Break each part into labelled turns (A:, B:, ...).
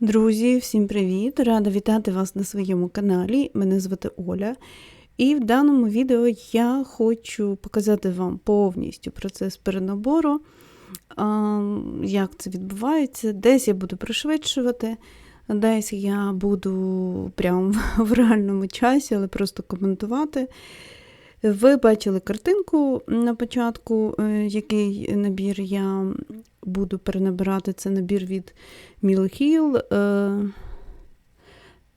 A: Друзі, всім привіт! Рада вітати вас на своєму каналі. Мене звати Оля. І в даному відео я хочу показати вам повністю процес перенабору, як це відбувається. Десь я буду пришвидшувати, десь я буду прямо в реальному часі, але просто коментувати. Ви бачили картинку на початку, е, який набір я буду перенабирати. Це набір від Мілхіл е,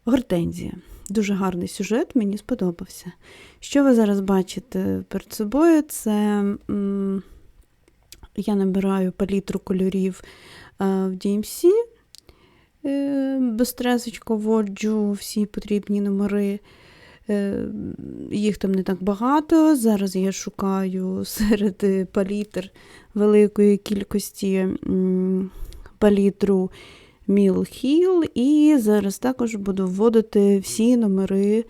A: Гортензія. Дуже гарний сюжет, мені сподобався. Що ви зараз бачите перед собою? Це я набираю палітру кольорів е, в DMC, безстресочко вводжу всі потрібні номери. Е, їх там не так багато. Зараз я шукаю серед палітр великої кількості палітру Міл Хіл, і зараз також буду вводити всі номери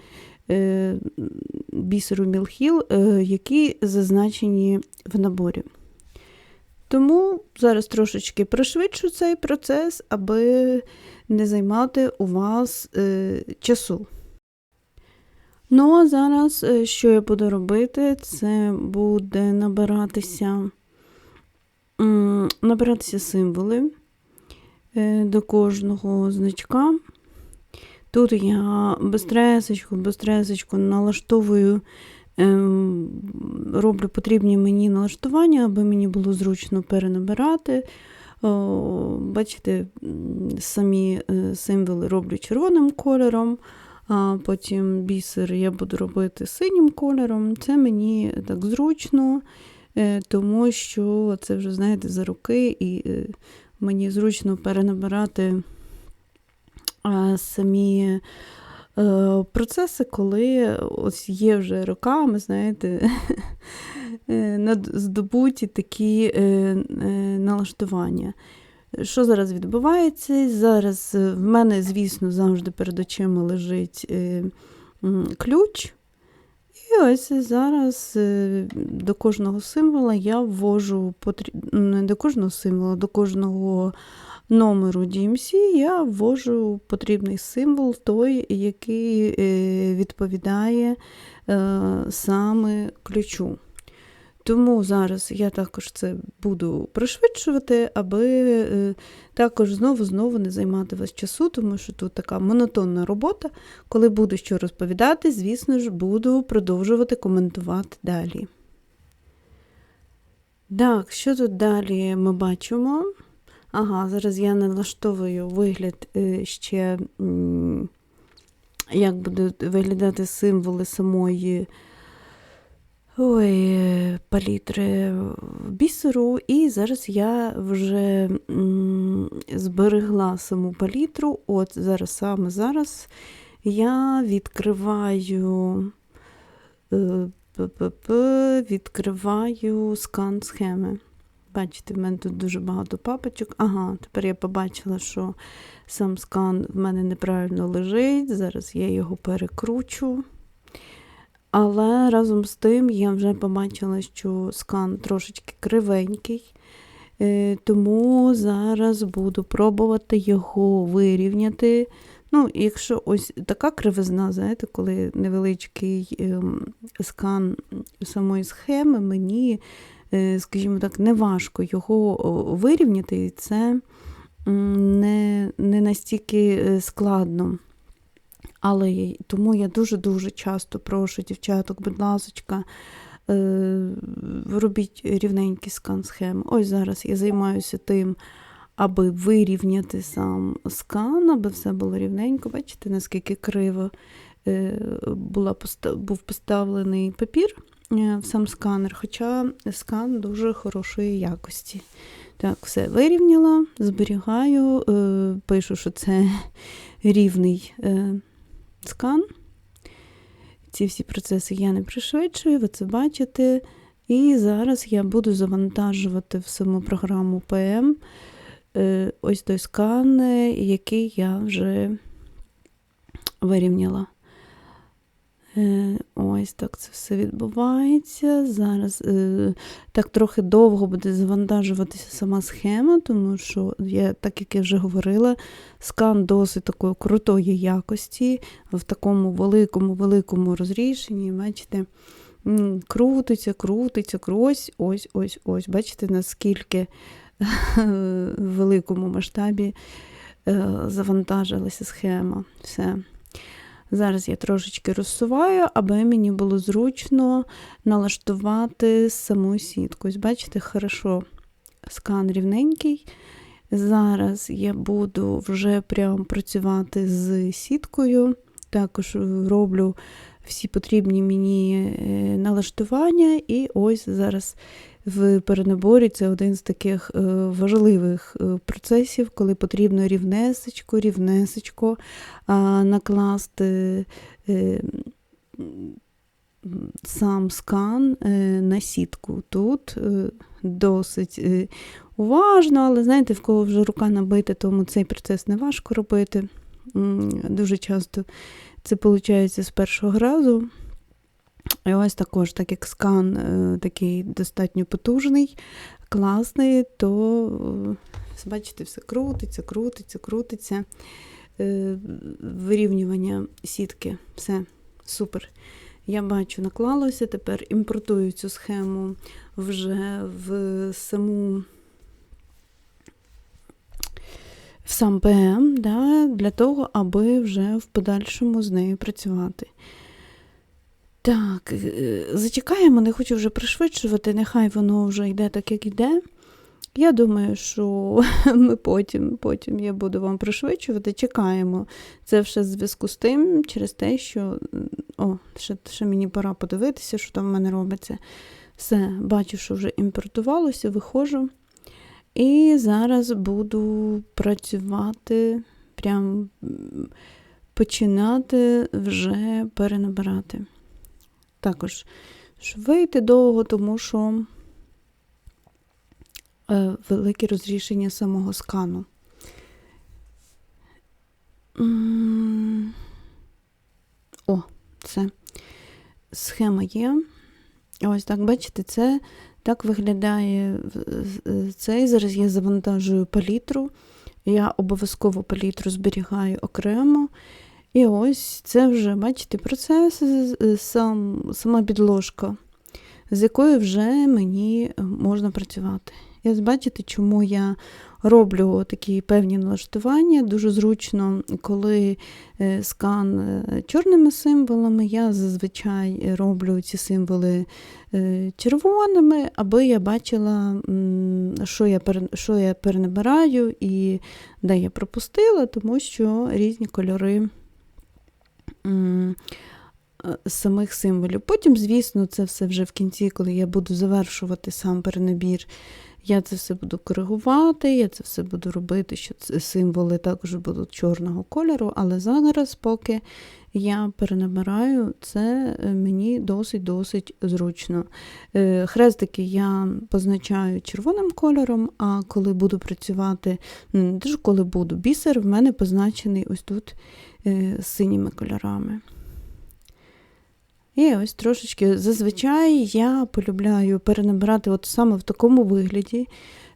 A: е, бісеру Міл Хіл, е, які зазначені в наборі. Тому зараз трошечки пришвидшу цей процес, аби не займати у вас часу. Ну, а зараз, е, що я буду робити, це буде набиратися набиратися символи е, до кожного значка. Тут я безтресочку, безтресочку налаштовую, ем, роблю потрібні мені налаштування, аби мені було зручно перенабирати. Бачите, самі е, символи роблю червоним кольором а потім бісер я буду робити синім кольором. Це мені так зручно, е, тому що це вже, знаєте, за руки, і е, мені зручно перенабирати самі е, процеси, коли ось є вже роками, знаєте, здобуті такі налаштування. Що зараз відбувається? Зараз е, в мене, звісно, завжди перед очима лежить е, ключ. І ось зараз е, до кожного символа я ввожу не до кожного символа, до кожного номеру DMC я ввожу потрібний символ, той, який відповідає саме ключу. Тому зараз я також це буду пришвидшувати, аби е, також знову-знову не займати вас часу, тому що тут така монотонна робота. Коли буду що розповідати, звісно ж, буду продовжувати коментувати далі. Так, що тут далі ми бачимо? Ага, зараз я налаштовую вигляд е, ще, як будуть виглядати символи самої. Ой, палітри бісеру, і зараз я вже зберегла саму палітру. От зараз саме зараз я відкриваю е, відкриваю скан схеми. Бачите, в мене тут дуже багато папочок. Ага, тепер я побачила, що сам скан в мене неправильно лежить. Зараз я його перекручу. Але разом з тим я вже побачила, що скан трошечки кривенький, е, тому зараз буду пробувати його вирівняти. Ну, Якщо ось така кривизна, знаєте, коли невеличкий ем, скан самої схеми, мені, е, скажімо так, не важко його вирівняти, і це не, не настільки е, складно. Але тому я дуже-дуже часто прошу дівчаток, будь ласка, е, робіть рівненький скан схеми. Ось зараз я займаюся тим, аби вирівняти сам скан, аби все було рівненько. Бачите, наскільки криво е, була, був поставлений папір е, в сам сканер, хоча скан дуже хорошої якості. Так, все вирівняла, зберігаю, пишу, що це рівний скан. Ці всі процеси я не пришвидшую, ви це бачите. І зараз я буду завантажувати в саму програму PM е, ось той скан, який я вже вирівняла. Е, Ось так це все відбувається. Зараз е, так трохи довго буде завантажуватися сама схема, тому що, я, так як я вже говорила, скан досить такої крутої якості, в такому великому-великому розрішенні. Бачите, крутиться, крутиться, крось, ось, ось, ось. Бачите, наскільки в великому масштабі е, завантажилася схема. Все. Зараз я трошечки розсуваю, аби мені було зручно налаштувати саму сітку. Ось, бачите, хорошо, скан рівненький. Зараз я буду вже прям працювати з сіткою. Також роблю всі потрібні мені е, налаштування, і ось зараз в перенаборі це один з таких е, важливих е, процесів, коли потрібно рівнесечко, рівнесечко накласти е, сам скан на сітку. Тут досить уважно, але знаєте, в кого вже рука набита, тому цей процес не важко робити. Дуже часто це виходить з першого разу. І ось також, так як скан е, такий достатньо потужний, класний, то, е, бачите, все крутиться, крутиться, крутиться. Е, вирівнювання сітки. Все, супер. Я бачу, наклалося, тепер імпортую цю схему вже в саму в сам ПМ, да, для того, аби вже в подальшому з нею працювати. Так, е, зачекаємо, не хочу вже пришвидшувати, нехай воно вже йде так, як йде. Я думаю, що ми потім потім я буду вам пришвидшувати. Чекаємо. Це все в зв'язку з тим, через те, що о, ще, ще мені пора подивитися, що там в мене робиться. Все, бачу, що вже імпортувалося, виходжу. І зараз буду працювати, прям починати вже перенабирати. Також вийти довго, тому що е, велике розрішення самого скану. О, це схема є. Ось так, бачите, це так виглядає цей. Зараз я завантажую палітру. Я обов'язково палітру зберігаю окремо. І ось це вже, бачите, процес, сам, сама підложка, з якою вже мені можна працювати. І ось бачите, чому я роблю такі певні налаштування. Дуже зручно, коли е, скан е, чорними символами, я зазвичай роблю ці символи е, червоними, аби я бачила, що я що я перенабираю і де я пропустила, тому що різні кольори. Самих символів. Потім, звісно, це все вже в кінці, коли я буду завершувати сам перенабір, я це все буду коригувати, я це все буду робити, що символи також будуть чорного кольору, але зараз, поки я перенабираю, це е, мені досить-досить зручно. Е, хрестики я позначаю червоним кольором, а коли буду працювати, не коли буду, бісер в мене позначений ось тут е, синіми кольорами. І ось трошечки зазвичай я полюбляю перенабирати от саме в такому вигляді,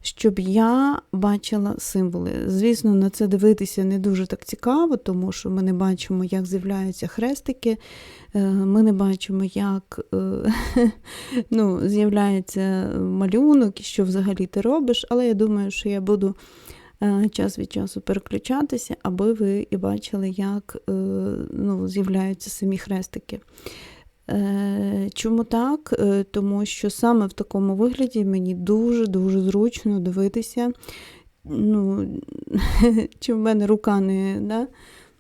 A: щоб я бачила символи. Звісно, на це дивитися не дуже так цікаво, тому що ми не бачимо, як з'являються хрестики, е, ми не бачимо, як е, ну, з'являється малюнок і що взагалі ти робиш, але я думаю, що я буду. Е, час від часу переключатися, аби ви і бачили, як ну, з'являються самі хрестики. Е, чому так? Е, тому що саме в такому вигляді мені дуже-дуже зручно дивитися, ну, чи в мене рука не. Да?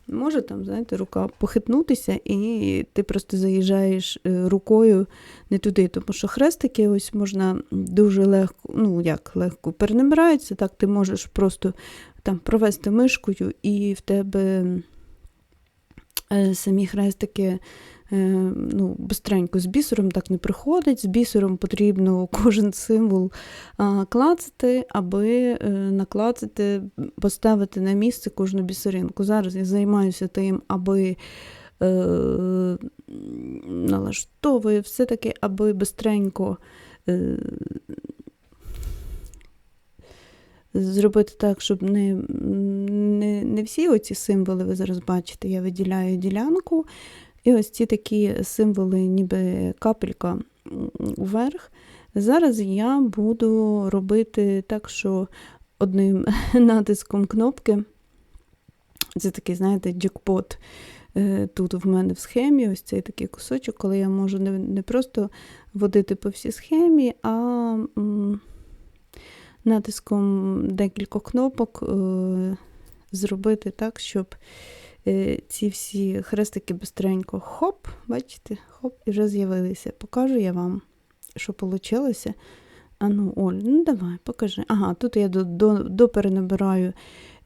A: Може там, знаєте, рука похитнутися, і ти просто заїжджаєш е, рукою не туди. Тому що хрестики ось можна дуже легко, ну як легко перенабираються, так ти можеш просто там провести мишкою, і в тебе самі хрестики ну, бистренько з бісером так не приходить. З бісером потрібно кожен символ клацати, аби е, наклацати, поставити на місце кожну бісеринку. Зараз я займаюся тим, аби е, налаштовую все-таки, аби бистренько е, зробити так, щоб не, не, не всі оці символи, ви зараз бачите, я виділяю ділянку. І ось ці такі символи, ніби капелька вверх. Зараз я буду робити так, що одним натиском кнопки, це такий, знаєте, джекпот е, тут в мене в схемі, ось цей такий кусочок, коли я можу не, не просто водити по всій схемі, а м, натиском декількох кнопок е, зробити так, щоб ці всі хрестики бистренько хоп, бачите, хоп, і вже з'явилися. Покажу я вам, що вийшло. А ну, Оль, ну давай, покажи. Ага, тут я до, до, доперенабираю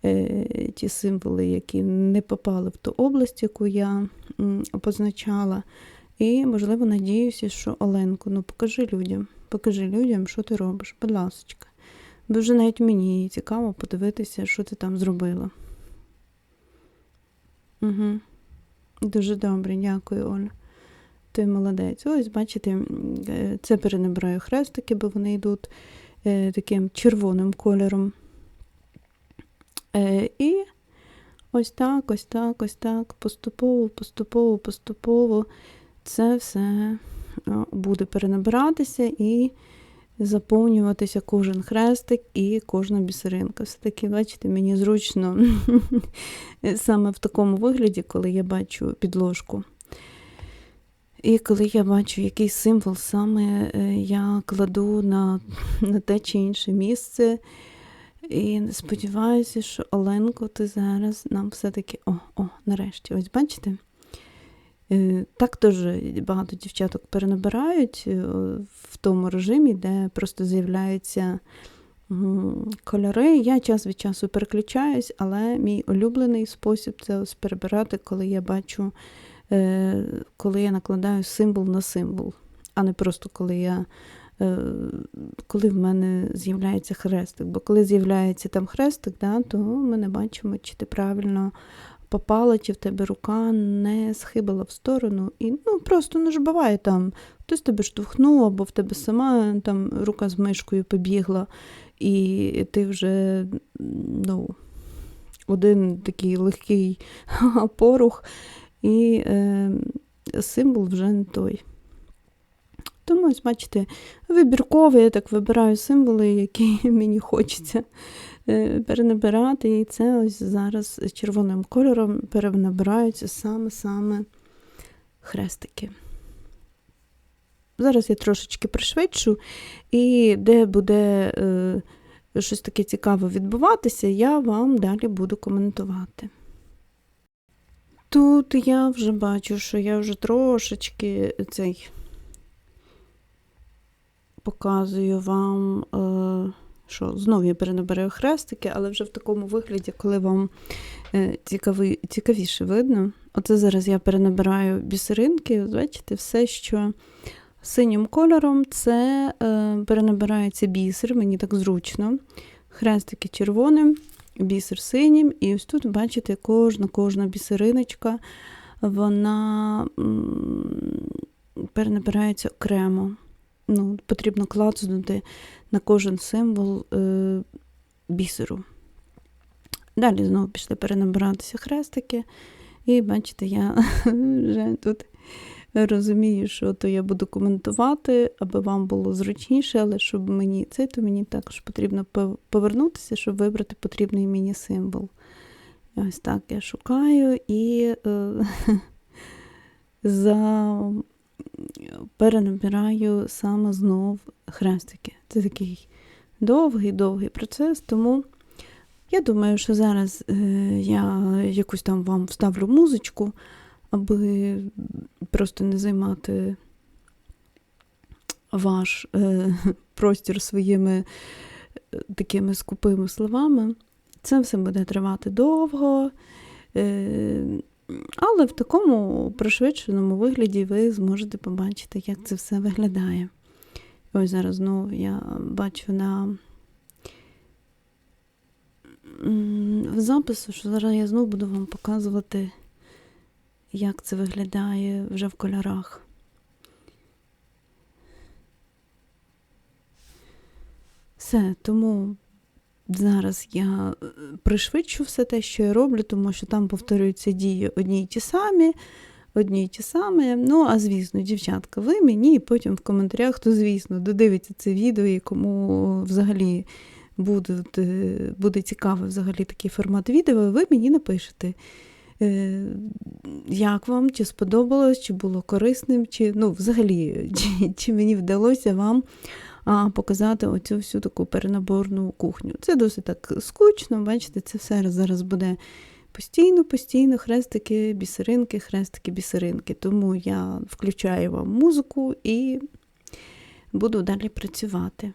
A: е, ті символи, які не попали в ту область, яку я м, позначала. І, можливо, надіюся, що Оленко, ну покажи людям, покажи людям, що ти робиш, будь ласочка. Бо вже навіть мені цікаво подивитися, що ти там зробила. Угу. Дуже добре, дякую, Оля. Ти молодець. Ось, бачите, е, це перенабираю хрестики, бо вони йдуть е, таким червоним кольором. Е, і ось так, ось так, ось так, поступово, поступово, поступово це все буде перенабиратися і заповнюватися кожен хрестик і кожна бісеринка. Все-таки, бачите, мені зручно саме в такому вигляді, коли я бачу підложку. І коли я бачу який символ саме е, я кладу на, на те чи інше місце. І сподіваюся, що Оленко, ти зараз нам все-таки. О, о, нарешті, ось бачите? Е, Так теж багато дівчаток перенабирають е, в тому режимі, де просто з'являються кольори. Я час від часу переключаюсь, але мій улюблений спосіб це ось перебирати, коли я бачу, е, коли я накладаю символ на символ, а не просто коли я. Коли в мене з'являється хрестик. Бо коли з'являється там хрестик, да, то ми не бачимо, чи ти правильно попала, чи в тебе рука не схибила в сторону. І ну, просто ну ж буває там, хтось тебе штовхнув, або в тебе сама там рука з мишкою побігла, і ти вже ну, один такий легкий порух, і е, символ вже не той. Тому, ось, бачите, вибірково я так вибираю символи, які мені хочеться перенабирати. І це ось зараз червоним кольором перенабираються саме-саме хрестики. Зараз я трошечки пришвидшу, і де буде е, щось таке цікаве відбуватися, я вам далі буду коментувати. Тут я вже бачу, що я вже трошечки цей показую вам, е, що знову я перенабираю хрестики, але вже в такому вигляді, коли вам е, цікаві, цікавіше видно. Оце зараз я перенабираю бісеринки. Бачите, все, що синім кольором, це е, перенабирається бісер, мені так зручно. Хрестики червоним, бісер синім. І ось тут, бачите, кожна кожна бісериночка, вона м, перенабирається окремо ну, потрібно клацнути на кожен символ е, бісеру. Далі знову пішли перенабиратися хрестики. І бачите, я вже тут розумію, що то я буду коментувати, аби вам було зручніше, але щоб мені це, то мені також потрібно повернутися, щоб вибрати потрібний мені символ. Ось так я шукаю і е, за перенабираю саме знов хрестики. Це такий довгий-довгий процес, тому я думаю, що зараз е, я якусь там вам вставлю музичку, аби просто не займати ваш е, простір своїми е, такими скупими словами. Це все буде тривати довго. Але в такому пришвидшеному вигляді ви зможете побачити, як це все виглядає. Ось зараз знову я бачу на в запису, що зараз я знову буду вам показувати як це виглядає вже в кольорах. Все, тому зараз я е, пришвидшу все те, що я роблю, тому що там повторюються дії одні й ті самі, одні й ті самі. Ну, а звісно, дівчатка, ви мені і потім в коментарях, хто, звісно, додивиться це відео і кому взагалі буде, буде цікавий взагалі такий формат відео, ви мені напишете. е, Як вам, чи сподобалось, чи було корисним, чи ну, взагалі, чи, чи мені вдалося вам а, показати оцю всю таку перенаборну кухню. Це досить так скучно, бачите, це все зараз буде постійно, постійно хрестики, бісеринки, хрестики, бісеринки. Тому я включаю вам музику і буду далі працювати.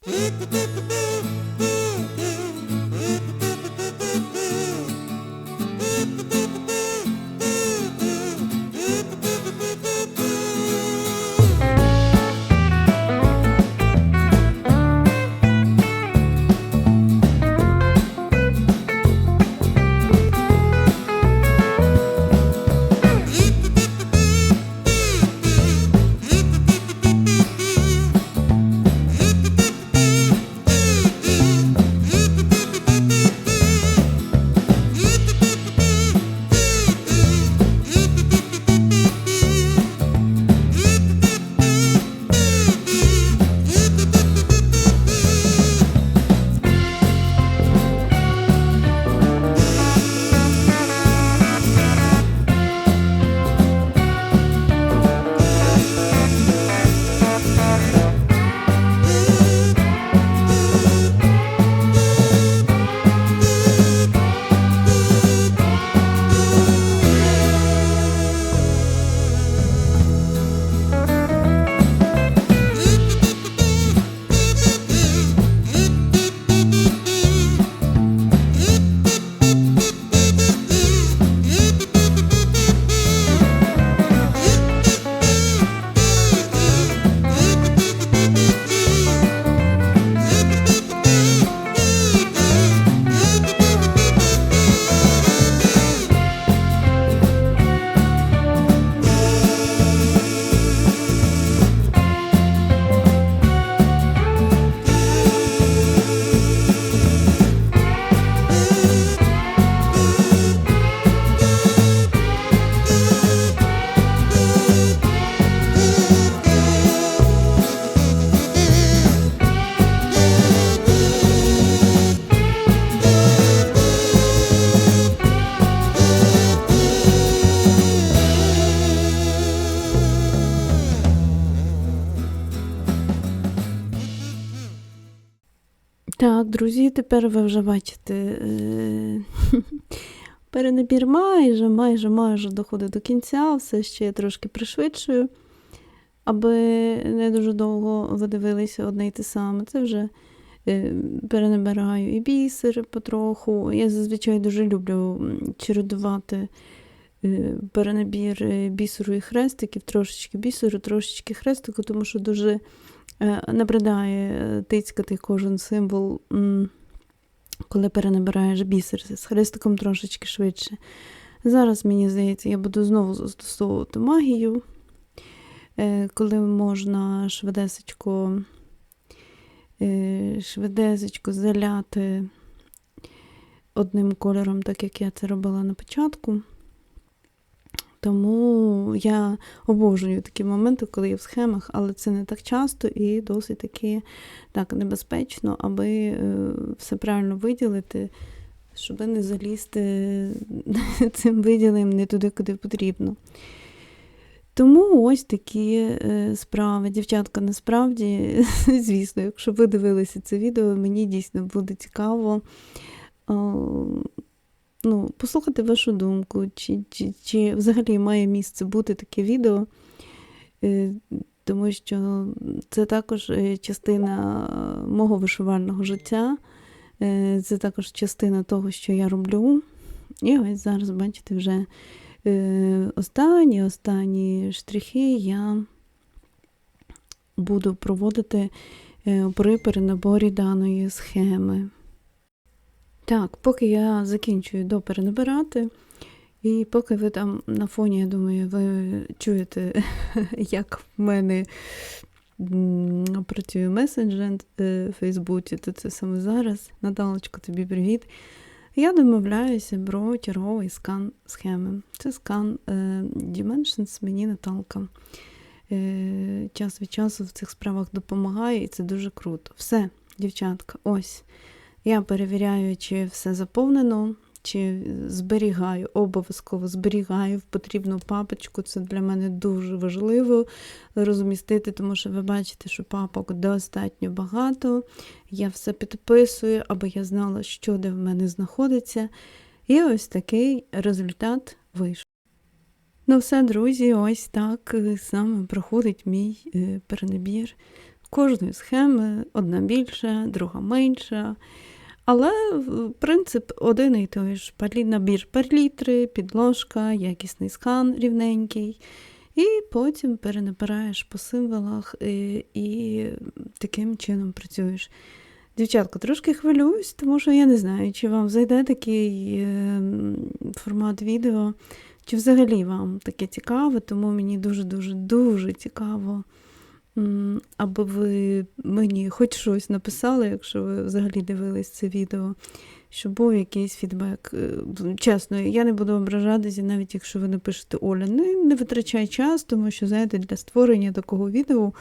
A: Тепер ви вже бачите. Е- перенабір майже, майже, майже доходить до кінця, все ще я трошки пришвидшую, аби не дуже довго ви дивилися одне й те саме. Це вже е- перенабираю і бісер потроху. Я зазвичай дуже люблю чередувати е, перенабір бісеру і хрестиків, трошечки бісеру, трошечки хрестику, тому що дуже набридає тицькати кожен символ, коли перенабираєш бісер з хрестиком трошечки швидше. Зараз, мені здається, я буду знову застосовувати магію, е, коли можна швидесечко, е, швидесечко заляти одним кольором, так як я це робила на початку. Тому я обожнюю такі моменти, коли я в схемах, але це не так часто і досить таки так небезпечно, аби е, все правильно виділити, щоб не залізти цим виділенням не туди, куди потрібно. Тому ось такі е, справи. Дівчатка, насправді, звісно, якщо ви дивилися це відео, мені дійсно буде цікаво. Ну, послухати вашу думку, чи, чи, чи взагалі має місце бути таке відео, Е, тому що це також е, частина е, мого вишивального життя, це також частина того, що я роблю. І ось зараз, бачите, вже останні останні штрихи я буду проводити при перенаборі даної схеми. Так, поки я закінчую доперенабирати, І поки ви там на фоні, я думаю, ви чуєте, як в мене працює месенджер е, в Фейсбуці, то це саме зараз. Наталочко, тобі привіт. Я домовляюся про черговий скан схеми. Це скан е, Dimensions, мені Наталка. Е, час від часу в цих справах допомагає, і це дуже круто. Все, дівчатка, ось. Я перевіряю, чи все заповнено, чи зберігаю, обов'язково зберігаю в потрібну папочку. Це для мене дуже важливо розмістити, тому що ви бачите, що папок достатньо багато. Я все підписую, аби я знала, що де в мене знаходиться. І ось такий результат вийшов. Ну, все, друзі, ось так е, саме проходить мій е, перенабір. Кожної схеми одна більша, друга менша. Але принцип один і той ж набір перлітри, підложка, якісний скан рівненький. І потім перенабираєш по символах е, і таким чином працюєш. Дівчатка, трошки хвилююсь, тому що я не знаю, чи вам зайде такий е, формат відео, чи взагалі вам таке цікаво, тому мені дуже-дуже дуже цікаво, аби ви мені хоч щось написали, якщо ви взагалі дивились це відео, щоб був якийсь фідбек. Е, Чесно, я не буду ображатися, навіть якщо ви напишете Оля, не, не витрачай час, тому що, знаєте, для створення такого відео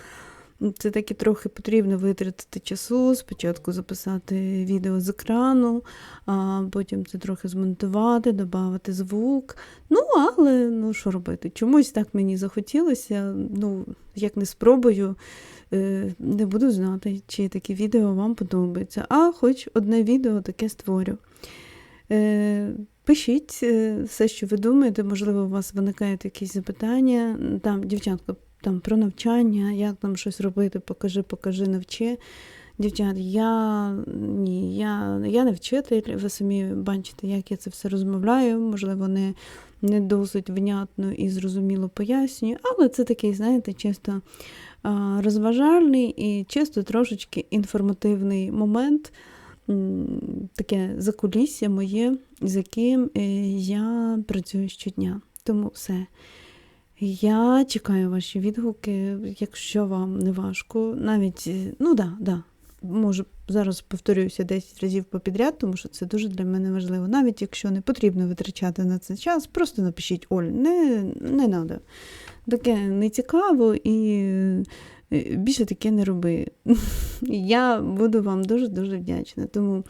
A: це таки трохи потрібно витратити часу, спочатку записати відео з екрану, а потім це трохи змонтувати, додати звук. Ну, але ну що робити? Чомусь так мені захотілося. Ну, як не спробую, е, не буду знати, чи таке відео вам подобається. А хоч одне відео таке створю. Е, Пишіть е, все, що ви думаєте, можливо, у вас виникають якісь запитання. Там, дівчатка, там про навчання, як там щось робити, покажи, покажи, навчи. Дівчат, я ні, я, я не вчитель, ви самі бачите, як я це все розмовляю, можливо, не, не досить внятно і зрозуміло пояснюю, але це такий, знаєте, чисто розважальний і чисто трошечки інформативний момент, таке закулісся моє, з яким е, я працюю щодня. Тому все. Я чекаю ваші відгуки, якщо вам не важко. Навіть, е, ну да, да. Можу зараз повторююся 10 разів попідряд, тому що це дуже для мене важливо. Навіть якщо не потрібно витрачати на це час, просто напишіть Оль, не, не треба. Таке не цікаво і е, більше таке не роби. Я буду вам дуже-дуже вдячна. Тому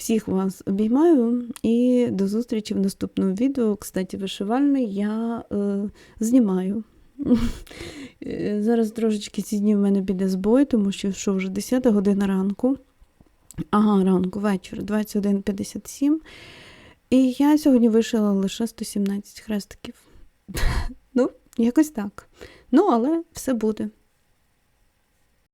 A: всіх вас обіймаю і до зустрічі в наступному відео. Кстати, вишивальний я е, знімаю. Зараз трошечки ці дні в мене піде збой, тому що що вже 10 година ранку. Ага, ранку, вечір, 21.57. І я сьогодні вишила лише 117 хрестиків. ну, якось так. Ну, але все буде.